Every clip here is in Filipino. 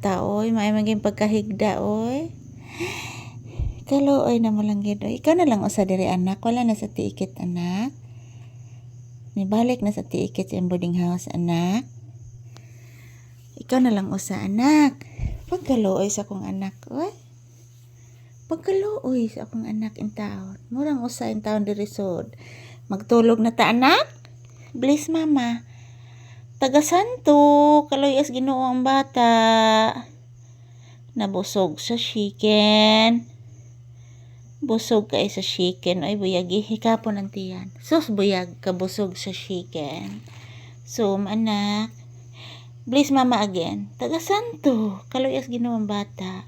bata oy, may maging pagkahigda oy. Kaluoy na mo lang gid oy. Ikaw na lang usa diri anak, wala na sa tiikit anak. Nibalik na sa tiikit sa boarding house anak. Ikaw na lang usa anak. Pagkaluoy sa akong anak oy. Pagkaluoy sa akong anak in taon. Murang usa in taon diri sud. Magtulog na ta anak. Bless mama. Taga Santo, kaloy as Ginoo ang bata. Nabusog sa chicken. Busog kay sa chicken. Ay, buyag. Hikapon ang tiyan. Sus, buyag. Kabusog sa chicken. So, anak. Bless mama again. Taga Santo. Kaloy as Ginoo ang bata.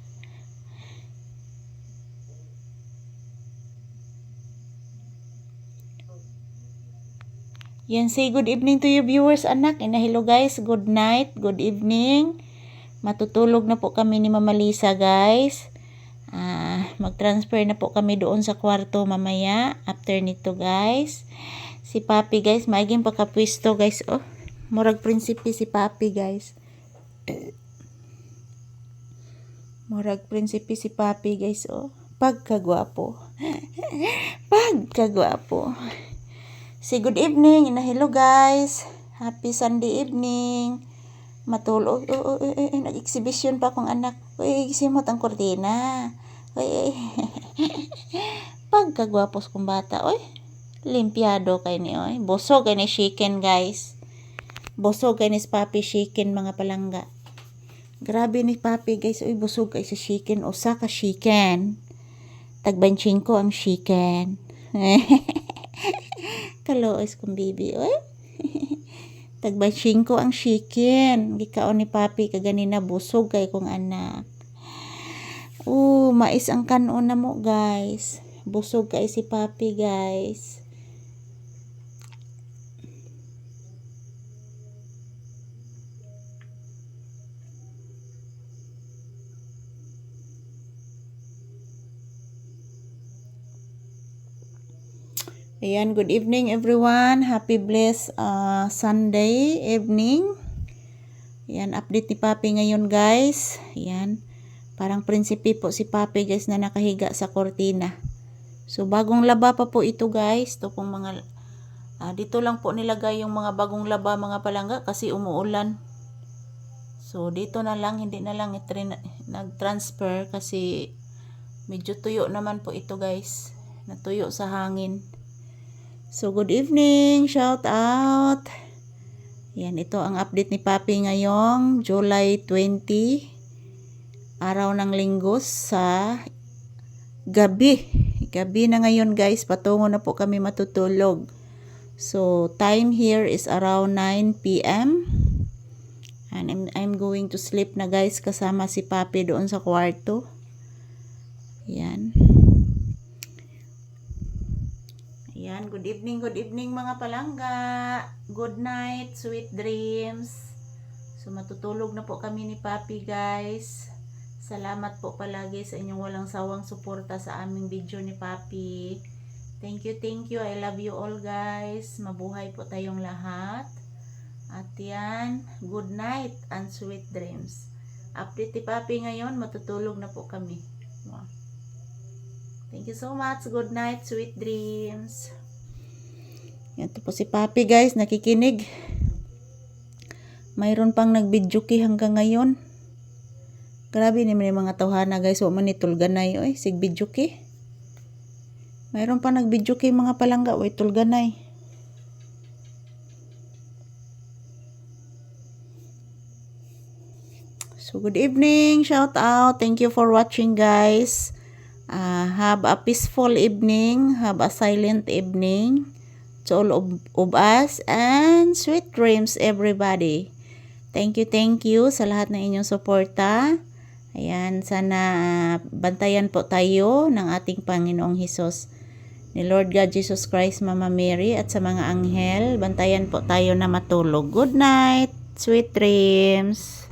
Yan, say good evening to you viewers, anak. And hello guys, good night, good evening. Matutulog na po kami ni Mama Lisa, guys. Ah, mag-transfer na po kami doon sa kwarto mamaya after nito, guys. Si Papi, guys, maiging pagkapwisto, guys. Oh, murag prinsipi si Papi, guys. Murag prinsipi si Papi, guys. Oh, pagkagwapo. pagkagwapo. Say good evening and hello guys. Happy Sunday evening. Matulog. Oh, oh, oh, oh, nag-exhibition pa akong anak. Uy, simot ang kortina. Uy. Pagkagwapos kong bata. Uy, limpiado kay ni oy. Busog kay ni chicken guys. Busog kay ni papi chicken mga palangga. Grabe ni papi guys. Uy, busog kay sa chicken. Usa ka chicken. Tagbanching ko ang chicken. Kaloos kong bibi, oy. Tagbashing ko ang chicken. Gikaon ni papi kaganina busog kay kong anak. Oh, mais ang kanon na mo, guys. Busog kay si papi, guys. Ayan, good evening everyone. Happy blessed uh, Sunday evening. Ayan, update ni Papi ngayon guys. Ayan, parang prinsipi po si Papi guys na nakahiga sa kortina. So, bagong laba pa po ito guys. Ito pong mga, uh, dito lang po nilagay yung mga bagong laba mga palangga kasi umuulan. So, dito na lang, hindi na lang nag-transfer kasi medyo tuyo naman po ito guys. Natuyo sa hangin. So, good evening. Shout out. Yan, ito ang update ni Papi ngayong July 20. Araw ng linggo sa gabi. Gabi na ngayon guys. Patungo na po kami matutulog. So, time here is around 9 p.m. And I'm, I'm going to sleep na guys kasama si Papi doon sa kwarto. Yan. Ayan, good evening, good evening mga palangga. Good night, sweet dreams. So matutulog na po kami ni Papi guys. Salamat po palagi sa inyong walang sawang suporta sa aming video ni Papi. Thank you, thank you. I love you all guys. Mabuhay po tayong lahat. At yan, good night and sweet dreams. Update ni Papi ngayon, matutulog na po kami. Wow. Thank you so much. Good night, sweet dreams. Yan po si Papi guys, nakikinig. Mayroon pang nagbidyuki hanggang ngayon. Grabe yung mga tawhana guys. Huwag man itulganay. Oy, sig bidyuki. Mayroon pang nagbidyuki mga palangga. Oy, tulganay. So, good evening. Shout out. Thank you for watching guys. Uh, have a peaceful evening, have a silent evening to all of, of us and sweet dreams everybody. Thank you, thank you sa lahat ng inyong suporta. Ayan, sana uh, bantayan po tayo ng ating Panginoong Hesus ni Lord God Jesus Christ, Mama Mary at sa mga anghel. Bantayan po tayo na matulog. Good night, sweet dreams.